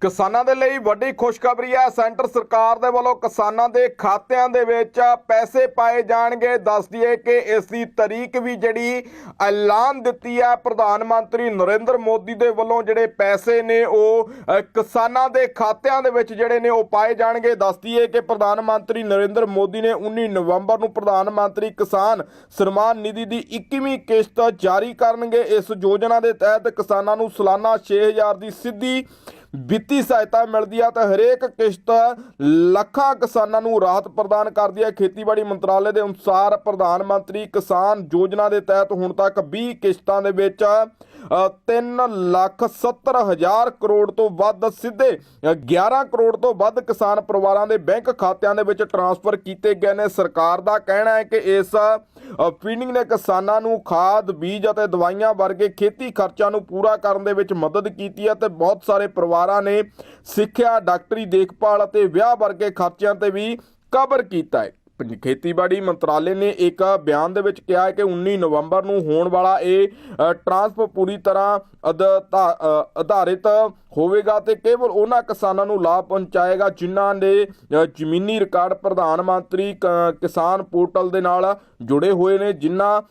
ਕਿਸਾਨਾਂ ਦੇ ਲਈ ਵੱਡੀ ਖੁਸ਼ਖਬਰੀ ਹੈ। ਸੈਂਟਰ ਸਰਕਾਰ ਦੇ ਵੱਲੋਂ ਕਿਸਾਨਾਂ ਦੇ ਖਾਤਿਆਂ ਦੇ ਵਿੱਚ ਪੈਸੇ ਪਾਏ ਜਾਣਗੇ। ਦੱਸ ਦਈਏ ਕਿ ਇਸ ਦੀ ਤਾਰੀਖ ਵੀ ਜਿਹੜੀ ਐਲਾਨ ਦਿੱਤੀ ਹੈ। ਪ੍ਰਧਾਨ ਮੰਤਰੀ ਨਰਿੰਦਰ ਮੋਦੀ ਦੇ ਵੱਲੋਂ ਜਿਹੜੇ ਪੈਸੇ ਨੇ ਉਹ ਕਿਸਾਨਾਂ ਦੇ ਖਾਤਿਆਂ ਦੇ ਵਿੱਚ ਜਿਹੜੇ ਨੇ ਉਹ ਪਾਏ ਜਾਣਗੇ। ਦੱਸ ਦਈਏ ਕਿ ਪ੍ਰਧਾਨ ਮੰਤਰੀ ਨਰਿੰਦਰ ਮੋਦੀ ਨੇ 19 ਨਵੰਬਰ ਨੂੰ ਪ੍ਰਧਾਨ ਮੰਤਰੀ ਕਿਸਾਨ ਸਨਮਾਨ ਨਿਧੀ ਦੀ 21ਵੀਂ ਕਿਸ਼ਤ ਜਾਰੀ ਕਰਨਗੇ। ਇਸ ਯੋਜਨਾ ਦੇ ਤਹਿਤ ਕਿਸਾਨਾਂ ਨੂੰ ਸਾਲਾਨਾ 6000 ਦੀ ਸਿੱਧੀ ਵਿੱਤੀ ਸਹਾਇਤਾ ਮਿਲਦੀ ਹੈ ਤਾਂ ਹਰੇਕ ਕਿਸ਼ਤ ਲੱਖਾਂ ਕਿਸਾਨਾਂ ਨੂੰ ਰਾਹਤ ਪ੍ਰਦਾਨ ਕਰਦੀ ਹੈ। ਖੇਤੀਬਾੜੀ ਮੰਤਰਾਲੇ ਦੇ ਅਨੁਸਾਰ ਪ੍ਰਧਾਨ ਮੰਤਰੀ ਕਿਸਾਨ ਯੋਜਨਾ ਦੇ ਤਹਿਤ ਹੁਣ ਤੱਕ 20 ਕਿਸ਼ਤਾਂ ਦੇ ਵਿੱਚ 3 ਲੱਖ 70 ਹਜ਼ਾਰ ਕਰੋੜ ਤੋਂ ਵੱਧ ਸਿੱਧੇ ਅ, 11 ਕਰੋੜ ਤੋਂ ਵੱਧ ਕਿਸਾਨ ਪਰਿਵਾਰਾਂ ਦੇ ਬੈਂਕ ਖਾਤਿਆਂ ਦੇ ਵਿੱਚ ਟਰਾਂਸਫਰ ਕੀਤੇ ਗਏ ਨੇ। ਸਰਕਾਰ ਦਾ ਕਹਿਣਾ ਹੈ ਕਿ ਇਸ ਫੀਡਿੰਗ ਨੇ ਕਿਸਾਨਾਂ ਨੂੰ ਖਾਦ ਬੀਜ ਅਤੇ ਦਵਾਈਆਂ ਵਰਗੇ ਖੇਤੀ ਖਰਚਾਂ ਨੂੰ ਪੂਰਾ ਕਰਨ ਦੇ ਵਿੱਚ ਮਦਦ ਕੀਤੀ ਹੈ ਤੇ ਬਹੁਤ ਸਾਰੇ ਪਰਿਵਾਰਾਂ ਨੇ ਸਿੱਖਿਆ ਡਾਕਟਰੀ ਦੇਖਭਾਲ ਅਤੇ ਵਿਆਹ ਵਰਗੇ ਖਰਚਿਆਂ ਤੇ ਵੀ ਕਵਰ ਕੀਤਾ ਹੈ। ਖੇਤੀਬਾੜੀ ਮੰਤਰਾਲੇ ਨੇ ਇੱਕ ਬਿਆਨ ਦੇ ਵਿੱਚ ਕਿਹਾ ਹੈ ਕਿ 19 ਨਵੰਬਰ ਨੂੰ ਹੋਣ ਵਾਲਾ ਇਹ ਅ, ਪੂਰੀ ਤਰ੍ਹਾਂ ਅਧਾ- ਆਧਾਰਿਤ ਹੋਵੇਗਾ ਤੇ ਕੇਵਲ ਉਹਨਾਂ ਕਿਸਾਨਾਂ ਨੂੰ ਲਾਭ ਪਹੁੰਚਾਏਗਾ, ਜਿਨ੍ਹਾਂ ਦੇ ਜ਼ਮੀਨੀ ਰਿਕਾਰਡ ਪ੍ਰਧਾਨ ਮੰਤਰੀ ਕਿਸਾਨ ਪੋਰਟਲ ਦੇ ਨਾਲ ਜੁੜੇ ਹੋਏ ਨੇ, ਜਿਨ੍ਹਾਂ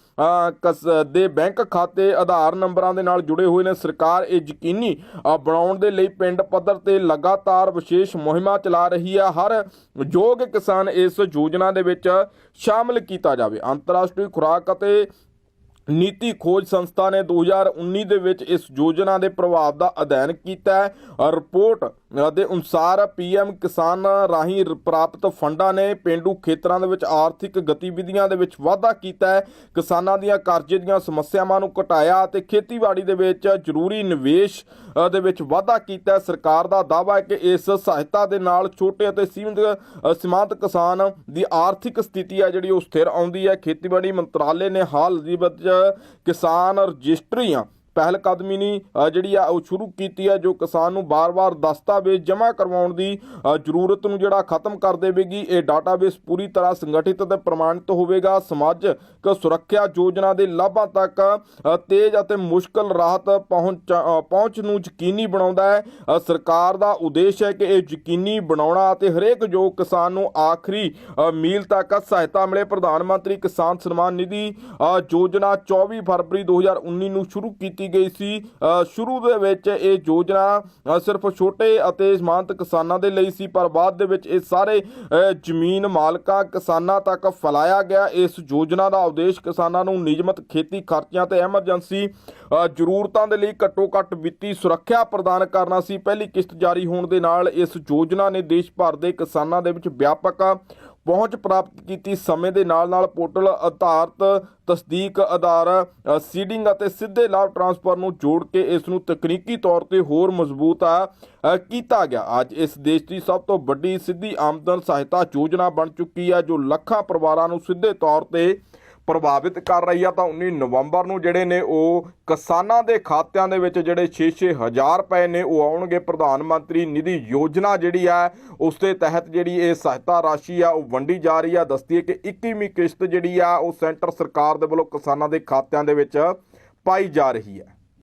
ਦੇ ਬੈਂਕ ਖਾਤੇ ਆਧਾਰ ਨੰਬਰਾਂ ਦੇ ਨਾਲ ਜੁੜੇ ਹੋਏ ਨੇ। ਸਰਕਾਰ ਇਹ ਯਕੀਨੀ ਬਣਾਉਣ ਦੇ ਲਈ ਪਿੰਡ ਪੱਧਰ ਤੇ ਲਗਾਤਾਰ ਵਿਸ਼ੇਸ਼ ਮੁਹਿੰਮਾਂ ਚਲਾ ਰਹੀ ਹੈ ਹਰ ਯੋਗ ਕਿਸਾਨ ਇਸ ਯੋਜਨਾ ਦੇ ਵਿੱਚ ਸ਼ਾਮਲ ਕੀਤਾ ਜਾਵੇ। ਅੰਤਰਰਾਸ਼ਟਰੀ ਖੁਰਾਕ ਅਤੇ ਨੀਤੀ ਖੋਜ ਸੰਸਥਾ ਨੇ 2019 ਦੇ ਵਿੱਚ ਇਸ ਯੋਜਨਾ ਦੇ ਪ੍ਰਭਾਵ ਦਾ ਅਧਿਐਨ ਕੀਤਾ ਹੈ। ਰਿਪੋਰਟ ਦੇ ਅਨੁਸਾਰ ਪੀਐਮ ਕਿਸਾਨ ਰਾਹੀਂ ਪ੍ਰਾਪਤ ਫੰਡਾਂ ਨੇ ਪਿੰਡੂ ਖੇਤਰਾਂ ਦੇ ਵਿੱਚ ਆਰਥਿਕ ਗਤੀਵਿਧੀਆਂ ਦੇ ਵਿੱਚ ਵਾਧਾ ਕੀਤਾ ਹੈ। ਕਿਸਾਨਾਂ ਦੀਆਂ ਕਰਜ਼ੇ ਦੀਆਂ ਸਮੱਸਿਆਵਾਂ ਨੂੰ ਘਟਾਇਆ ਅਤੇ ਖੇਤੀਬਾੜੀ ਦੇ ਵਿੱਚ ਜ਼ਰੂਰੀ ਨਿਵੇਸ਼ ਦੇ ਵਿੱਚ ਵਾਧਾ ਕੀਤਾ ਹੈ। ਸਰਕਾਰ ਦਾ ਦਾਅਵਾ ਹੈ ਕਿ ਇਸ ਸਹਾਇਤਾ ਦੇ ਨਾਲ ਛੋਟੇ ਅਤੇ ਸੀਮਿਤ ਸੀਮਾਂਤ ਕਿਸਾਨ ਦੀ ਆਰਥਿਕ ਸਥਿਤੀ ਹੈ ਜਿਹੜੀ ਉਹ ਸਥਿਰ ਆਉਂਦੀ ਹੈ। ਖੇਤੀਬਾੜੀ ਮੰਤਰਾਲੇ ਨੇ ਹਾਲ ਦੀ ਵਿੱਚ ਕਿਸਾਨ ਰਜਿਸਟਰੀਆਂ ਪਹਿਲ ਕਦਮੀ ਨਹੀਂ ਜਿਹੜੀ ਆ, ਉਹ ਸ਼ੁਰੂ ਕੀਤੀ ਹੈ ਜੋ ਕਿਸਾਨ ਨੂੰ ਬਾਰ-ਬਾਰ ਦਸਤਾਵੇਜ਼ ਜਮ੍ਹਾਂ ਕਰਵਾਉਣ ਦੀ ਜ਼ਰੂਰਤ ਨੂੰ ਜਿਹੜਾ ਖਤਮ ਕਰ ਦੇਵੇਗੀ, ਇਹ ਡਾਟਾਬੇਸ ਪੂਰੀ ਤਰ੍ਹਾਂ ਸੰਗਠਿਤ ਅਤੇ ਪ੍ਰਮਾਣਿਤ ਹੋਵੇਗਾ। ਸਮਾਜਿਕ ਸੁਰੱਖਿਆ ਯੋਜਨਾ ਦੇ ਲਾਭਾਂ ਤੱਕ ਤੇਜ਼ ਅਤੇ ਮੁਸ਼ਕਲ ਰਾਹਤ ਪਹੁੰਚ ਪਹੁੰਚ ਨੂੰ ਯਕੀਨੀ ਬਣਾਉਂਦਾ ਹੈ। ਸਰਕਾਰ ਦਾ ਉਦੇਸ਼ ਹੈ ਕਿ ਇਹ ਯਕੀਨੀ ਬਣਾਉਣਾ ਅਤੇ ਹਰੇਕ ਜੋ ਕਿਸਾਨ ਨੂੰ ਆਖਰੀ ਮੀਲ ਤੱਕ ਸਹਾਇਤਾ ਮਿਲੇ, ਪ੍ਰਧਾਨ ਮੰਤਰੀ ਕਿਸਾਨ ਸਨਮਾਨ ਨਿਧੀ ਯੋਜਨਾ 24 ਫਰਵਰੀ 2019 ਨੂੰ ਸ਼ੁਰੂ ਕੀਤੀ ਗਈ ਸੀ। ਸ਼ੁਰੂ ਦੇ ਵਿੱਚ ਇਹ ਯੋਜਨਾ ਸਿਰਫ ਛੋਟੇ ਅਤੇ ਸੀਮਾਂਤ ਕਿਸਾਨਾਂ ਦੇ ਲਈ ਸੀ ਪਰ ਬਾਅਦ ਦੇ ਵਿੱਚ ਇਹ ਸਾਰੇ ਜ਼ਮੀਨ ਮਾਲਕਾਂ ਕਿਸਾਨਾਂ ਤੱਕ ਫੈਲਾਇਆ ਗਿਆ। ਇਸ ਯੋਜਨਾ ਦਾ ਉਦੇਸ਼ ਕਿਸਾਨਾਂ ਨੂੰ ਨਿਯਮਤ ਖੇਤੀ ਖਰਚਿਆਂ ਤੇ ਐਮਰਜੈਂਸੀ ਅ, ਜ਼ਰੂਰਤਾਂ ਦੇ ਲਈ ਘੱਟੋ ਘੱਟ ਵਿੱਤੀ ਸੁਰੱਖਿਆ ਪ੍ਰਦਾਨ ਕਰਨਾ ਸੀ। ਪਹਿਲੀ ਕਿਸ਼ਤ ਜਾਰੀ ਹੋਣ ਦੇ ਨਾਲ ਇਸ ਯੋਜਨਾ ਨੇ ਦੇਸ਼ ਭਰ ਦੇ ਕਿਸਾਨਾਂ ਦੇ ਵਿੱਚ ਵਿਆਪਕ ਪਹੁੰਚ ਪ੍ਰਾਪਤ ਕੀਤੀ। ਸਮੇਂ ਦੇ ਨਾਲ ਨਾਲ ਪੋਰਟਲ ਆਧਾਰਿਤ ਤਸਦੀਕ ਆਧਾਰ ਸੀਡਿੰਗ ਅਤੇ ਸਿੱਧੇ ਲਾਭ ਟ੍ਰਾਂਸਫਰ ਨੂੰ ਜੋੜ ਕੇ ਇਸ ਨੂੰ ਤਕਨੀਕੀ ਤੌਰ ਤੇ ਹੋਰ ਮਜ਼ਬੂਤ ਕੀਤਾ ਗਿਆ। ਅੱਜ ਇਸ ਦੇਸ਼ ਦੀ ਸਭ ਤੋਂ ਵੱਡੀ ਸਿੱਧੀ ਆਮਦਨ ਸਹਾਇਤਾ ਯੋਜਨਾ ਬਣ ਚੁੱਕੀ ਹੈ, ਜੋ ਲੱਖਾਂ ਪਰਿਵਾਰਾਂ ਨੂੰ ਸਿੱਧੇ ਤੌਰ ਤੇ ਪ੍ਰਭਾਵਿਤ ਕਰ ਰਹੀ ਆ ਤਾਂ 19 ਨਵੰਬਰ ਨੂੰ ਜਿਹੜੇ ਨੇ ਉਹ ਕਿਸਾਨਾਂ ਦੇ ਖਾਤਿਆਂ ਦੇ ਵਿੱਚ ਜਿਹੜੇ 6-6 ਹਜ਼ਾਰ ਰੁਪਏ ਨੇ ਉਹ ਆਉਣਗੇ। ਪ੍ਰਧਾਨ ਮੰਤਰੀ ਨਿਧੀ ਯੋਜਨਾ ਜਿਹੜੀ ਆ, ਉਸ ਦੇ ਤਹਿਤ ਜਿਹੜੀ ਇਹ ਸਹਾਇਤਾ ਰਾਸ਼ੀ ਆ, ਉਹ ਵੰਡੀ ਜਾ ਰਹੀ ਆ। ਦੱਸਦੀ ਹੈ ਕਿ 21ਵੀਂ ਕਿਸ਼ਤ ਜਿਹੜੀ ਆ, ਉਹ ਸੈਂਟਰ ਸਰਕਾਰ ਦੇ ਵੱਲੋਂ ਕਿਸਾਨਾਂ ਦੇ ਖਾਤਿਆਂ ਦੇ ਵਿੱਚ ਪਾਈ ਜਾ ਰਹੀ ਹੈ